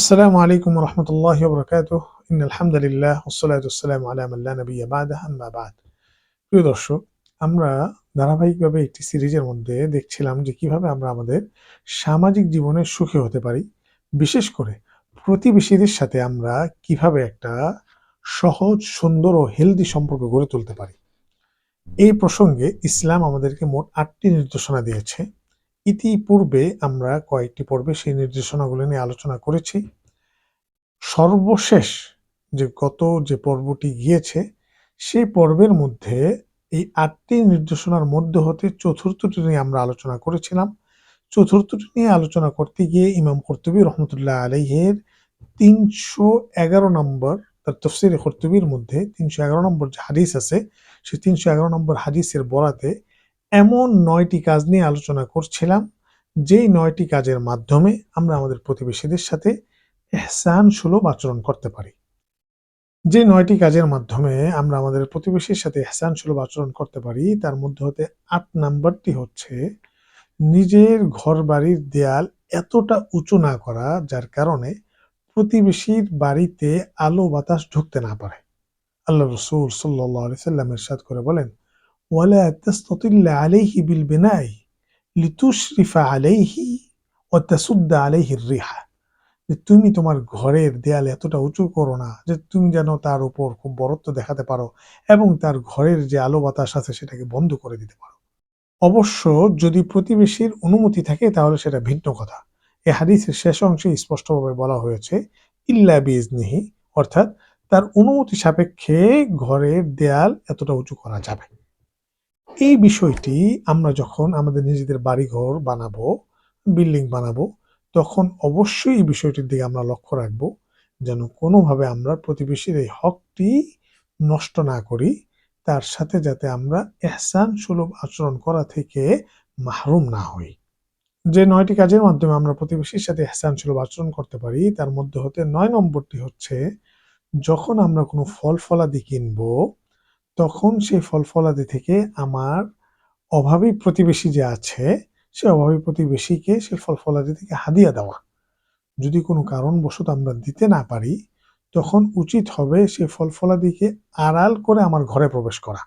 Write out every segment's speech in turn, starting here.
আসসালামু আলাইকুম রহমতুল্লাহ বরকাত ইন আলহামদুলিল্লাহ ওসলাতাম আলামাল্লা নবী আবাদ আম্মা বাদ প্রিয় দর্শক, আমরা ধারাবাহিকভাবে একটি সিরিজের মধ্যে দেখছিলাম যে কীভাবে আমরা আমাদের সামাজিক জীবনে সুখী হতে পারি। বিশেষ করে প্রতিবেশীদের সাথে আমরা কীভাবে একটা সহজ, সুন্দর ও হেলদি সম্পর্ক গড়ে তুলতে পারি। এই প্রসঙ্গে ইসলাম আমাদেরকে মোট আটটি নির্দেশনা দিয়েছে। ইতিপূর্বে আমরা কয়েকটি পর্বে সেই নির্দেশনাগুলো নিয়ে আলোচনা করেছি। সর্বশেষ যে গত যে পর্বটি গিয়েছে, সেই পর্বের মধ্যে এই আটটি নির্দেশনার মধ্যে হতে চতুর্থটি নিয়ে আমরা আলোচনা করেছিলাম। চতুর্থটি নিয়ে আলোচনা করতে গিয়ে ইমাম কর্তুবী রহমতুল্লাহ আলহের তিনশো এগারো নম্বর, তার তফসির কর্তুবীর মধ্যে তিনশো এগারো নম্বর যে হাদিস আছে, সেই তিনশো এগারো নম্বর হাদিসের বরাতে এমন নয়টি কাজ নিয়ে আলোচনা করছিলাম, যেই নয়টি কাজের মাধ্যমে আমরা আমাদের প্রতিবেশীদের সাথে এহসান সুলভ আচরণ করতে পারি। যে নয়টি কাজের মাধ্যমে আমরা আমাদের প্রতিবেশীর সাথে এহসান সুলভ আচরণ করতে পারি, তার মধ্যে হতে আট নাম্বারটি হচ্ছে নিজের ঘর বাড়ির দেয়াল এতটা উঁচু না করা, যার কারণে প্রতিবেশীর বাড়িতে আলো বাতাস ঢুকতে না পারে। আল্লাহ রসুল সাল্লাহ সাল্লামের সাথ করে বলেন ولا تستطل عليه بالبناء لتشرف عليه وتسد عليه الريح যে তুমি তোমার ঘরের দেয়াল এতটা উঁচু করো না যে তুমি যেন তার উপর খুব বরত্ব দেখাতে পারো এবং তার ঘরের যে আলো বাতাস আছে সেটাকে বন্ধ করে দিতে পারো অবশ্য যদি প্রতিবেশীর অনুমতি থাকে তাহলে সেটা ভিন্ন কথা এ হাদিসের শেষ অংশে স্পষ্টভাবে বলা হয়েছে ইল্লা বিজনিহি অর্থাৎ তার অনুমতি সাপেক্ষে ঘরের দেয়াল এতটা উঁচু করা যাবে এই বিষয়টি আমরা যখন আমাদের নিজেদের বাড়িঘর বানাবো, বিল্ডিং বানাবো, তখন অবশ্যই এই বিষয়টির দিকে আমরা লক্ষ্য রাখব, যেন কোনোভাবে আমরা প্রতিবেশীর এই হকটি নষ্ট না করি, তার সাথে যাতে আমরা এহসান সুলভ আচরণ করা থেকে মাহরুম না হই। যে নয়টি কাজের মাধ্যমে আমরা প্রতিবেশীর সাথে এহসান সুলভ আচরণ করতে পারি, তার মধ্যে হতে নয় নম্বরটি হচ্ছে, যখন আমরা কোনো ফল ফলাদি কিনবো তখন সেই ফল ফলাদি থেকে আমার অভাবী প্রতিবেশী যে আছে, সে অভাবী প্রতিবেশীকে সে ফল ফলাদি থেকে হাদিয়া দেওয়া। যদি কোনো কারণবশত আমরা দিতে না পারি, তখন উচিত হবে সে ফল ফলাদিকে আড়াল করে আমার ঘরে প্রবেশ করা।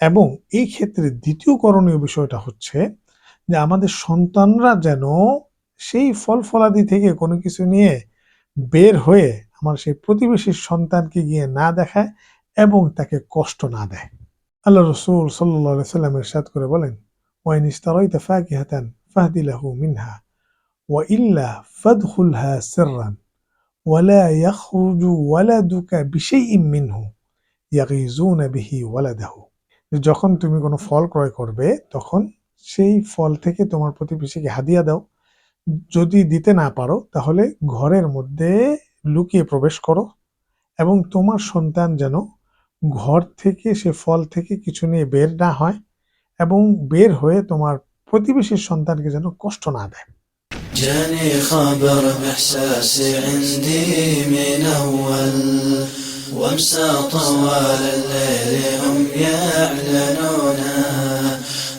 এবং এই ক্ষেত্রে দ্বিতীয় করণীয় বিষয়টা হচ্ছে যে আমাদের সন্তানরা যেন সেই ফল ফলাদি থেকে কোনো কিছু নিয়ে বের হয়ে আমার সেই প্রতিবেশীর সন্তানকে গিয়ে না দেখায় এবং তাকে কষ্ট না দেয় আল্লাহ রসুল সাল্লাহ সাল্লাম এরশাদ করে বলেন ওয়াইন ইস্তারাইতা ফাকিহাতান ফাহদিলাহু মিনহা وإلا فادخلها سرا ولا يخرج ولدك بشيء منه يغيظون به ولده যখন তুমি কোনো ফল ক্রয় করবে তখন সেই ফল থেকে তোমার প্রতিবেশীকে হাদিয়া দাও যদি দিতে না পারো তাহলে ঘরের মধ্যে লুকিয়ে প্রবেশ করো এবং তোমার সন্তান যেন ঘর থেকে সে ফল থেকে কিছু নিয়ে বের না হয় এবং বের হয়ে তোমার প্রতিবেশীর সন্তানকে যেন কষ্ট না দেয় جاني خبر بإحساسي عندي من أول وامسى طوال الليل هم يعلنونا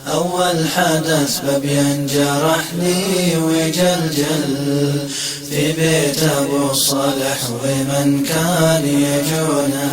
أول حدث ببين جرحني وجلجل في بيت أبو صالح ومن كان يجونا